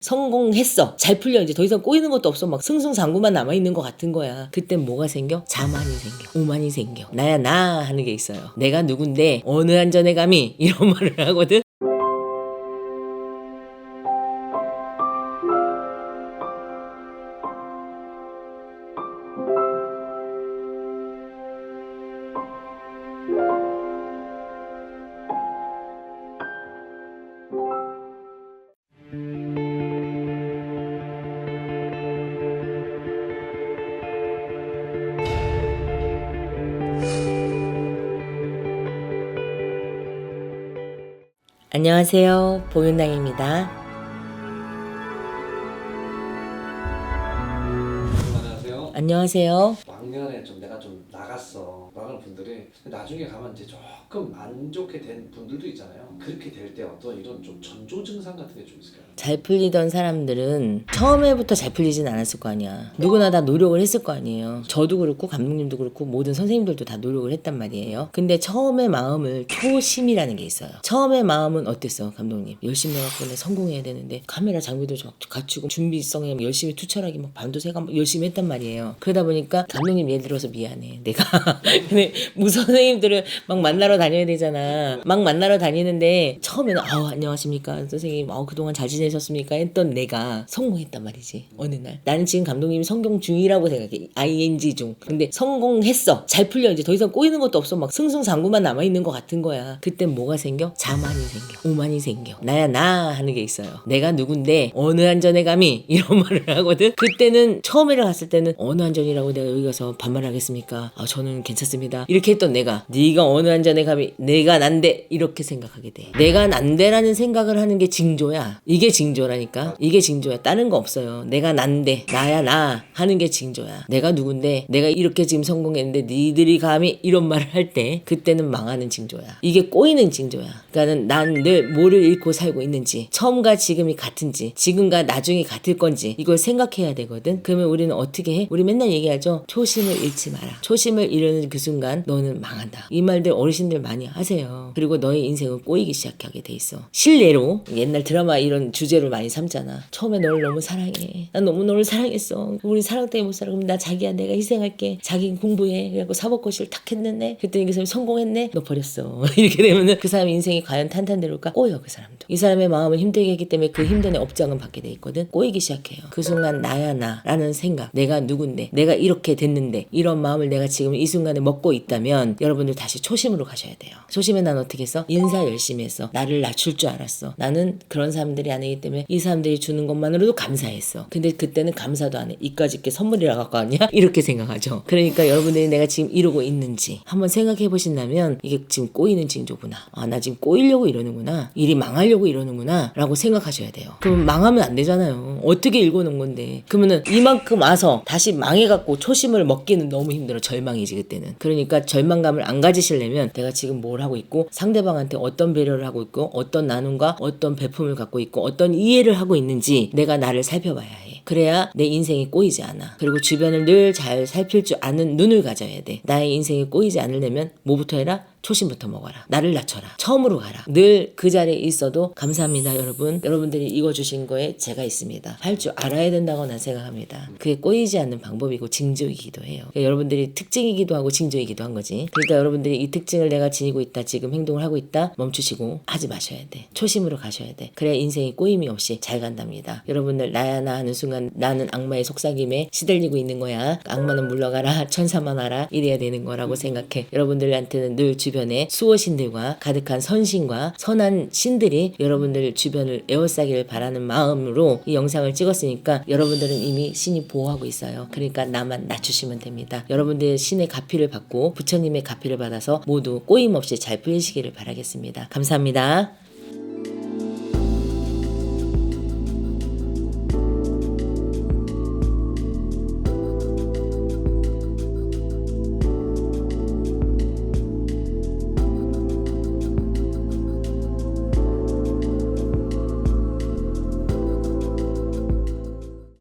성공했어. 잘 풀려. 이제 더 이상 꼬이는 것도 없어. 막 승승장구만 남아있는 것 같은 거야. 그땐 뭐가 생겨? 자만이 생겨. 오만이 생겨. 나야, 나 하는 게 있어요. 내가 누군데, 어느 안전에 감히 이런 말을 하거든? 안녕하세요. 보윤당입니다. 안녕하세요. 안녕하세요. 왕년에 좀 내가 좀 나갔어. 나가는 분들이 나중에 가면 이제 조금 안 좋게 된 분들도 있잖아요. 그렇게 될 때 어떤 이런 좀 전조 증상 같은 게 좀 있을까요? 잘 풀리던 사람들은 처음에부터 잘 풀리진 않았을 거 아니야. 누구나 다 노력을 했을 거 아니에요. 저도 그렇고 감독님도 그렇고 모든 선생님들도 다 노력을 했단 말이에요. 근데 처음의 마음을 초심이라는 게 있어요. 처음의 마음은 어땠어, 감독님? 열심히 해갖고 내 성공해야 되는데 카메라 장비도 좀 갖추고 준비성에 열심히 투철하게 막 새가 막 열심히 했단 말이에요. 그러다 보니까 감독님 예를 들어서 미안해. 내가 근데 무슨 선생님들을 막 만나러 다녀야 되잖아. 막 만나러 다니는데 처음에는 아우 안녕하십니까 선생님. 아우 그동안 잘 지내셨습니까? 했던 내가 성공했단 말이지. 어느 날 나는 지금 감독님이 성공 중이라고 생각해. ing 중. 근데 성공했어. 잘 풀려 이제 더 이상 꼬이는 것도 없어. 막 승승장구만 남아 있는 것 같은 거야. 그땐 뭐가 생겨? 자만이 생겨. 오만이 생겨. 나야 나 하는 게 있어요. 내가 누군데 어느 안전에 감히 이런 말을 하거든. 그때는 처음에를 갔을 때는 어느 안전이라고 내가 여기 가서 반말하겠습니까? 아 저는 괜찮 습니다. 이렇게 했던 내가 네가 어느 안전에 감히 내가 난데 이렇게 생각하게 돼. 내가 난데라는 생각을 하는 게 징조야. 이게 징조라니까. 이게 징조야. 다른 거 없어요. 내가 난데 나야 나 하는 게 징조야. 내가 누군데 내가 이렇게 지금 성공했는데 니들이 감히 이런 말을 할 때 그때는 망하는 징조야. 이게 꼬이는 징조야. 그러니까는 난 늘 뭐를 잃고 살고 있는지 처음과 지금이 같은지 지금과 나중이 같을 건지 이걸 생각해야 되거든. 그러면 우리는 어떻게 해? 우리 맨날 얘기하죠. 초심을 잃지 마라. 초심을 잃는 그 순간 너는 망한다. 이 말들 어르신들 많이 하세요. 그리고 너의 인생은 꼬이기 시작하게 돼 있어. 실례로 옛날 드라마 이런 주제를 많이 삼잖아. 처음에 너를 너무 사랑해. 난 너무 너를 사랑했어. 우리 사랑 때문에 못 살아. 그럼 나 자기야 내가 희생할게. 자기 공부해. 그래갖고 사법고시를 탁 했는데 그랬더니 그 사람이 성공했네. 너 버렸어. 이렇게 되면은 그 사람 인생이 과연 탄탄대로일까? 꼬여 그 사람도. 이 사람의 마음은 힘들게 했기 때문에 그 힘든 업장은 받게 돼 있거든. 꼬이기 시작해요. 그 순간 나야 나라는 생각. 내가 누군데. 내가 이렇게 됐는데. 이런 마음을 내가 지금 이 순간에 먹고 있다면 여러분들 다시 초심으로 가셔야 돼요. 초심에 난 어떻게 했어? 인사 열심히 했어. 나를 낮출 줄 알았어. 나는 그런 사람들이 아니기 때문에 이 사람들이 주는 것만으로도 감사했어. 근데 그때는 감사도 안 해. 이까짓 게 선물이라 갖고 왔냐? 이렇게 생각하죠. 그러니까 여러분들이 내가 지금 이러고 있는지 한번 생각해 보신다면 이게 지금 꼬이는 징조구나. 아, 나 지금 꼬이려고 이러는구나. 일이 망하려고 이러는구나. 라고 생각하셔야 돼요. 그럼 망하면 안 되잖아요. 어떻게 읽어놓은 건데. 그러면은 이만큼 와서 다시 망해갖고 초심을 먹기는 너무 힘들어. 절망이지, 그때는. 그러니까 절망감을 안 가지시려면 내가 지금 뭘 하고 있고 상대방한테 어떤 배려를 하고 있고 어떤 나눔과 어떤 배품을 갖고 있고 어떤 이해를 하고 있는지 내가 나를 살펴봐야 해. 그래야 내 인생이 꼬이지 않아. 그리고 주변을 늘 잘 살필 줄 아는 눈을 가져야 돼. 나의 인생이 꼬이지 않으려면 뭐부터 해라? 초심부터 먹어라. 나를 낮춰라. 처음으로 가라. 늘 그 자리에 있어도 감사합니다, 여러분. 여러분들이 읽어주신 거에 제가 있습니다. 할 줄 알아야 된다고 난 생각합니다. 그게 꼬이지 않는 방법이고 징조이기도 해요. 그러니까 여러분들이 특징이기도 하고 징조이기도 한 거지. 그러니까 여러분들이 이 특징을 내가 지니고 있다, 지금 행동을 하고 있다, 멈추시고 하지 마셔야 돼. 초심으로 가셔야 돼. 그래야 인생이 꼬임이 없이 잘 간답니다. 여러분들 나야 나 하는 순간 나는 악마의 속삭임에 시들리고 있는 거야. 악마는 물러가라, 천사만 알아. 이래야 되는 거라고 생각해. 여러분들한테는 늘 주변에 수호신들과 가득한 선신과 선한 신들이 여러분들 주변을 에워싸기를 바라는 마음으로 이 영상을 찍었으니까 여러분들은 이미 신이 보호하고 있어요. 그러니까 나만 낮추시면 됩니다. 여러분들 신의 가피를 받고 부처님의 가피를 받아서 모두 꼬임 없이 잘 풀리시기를 바라겠습니다. 감사합니다.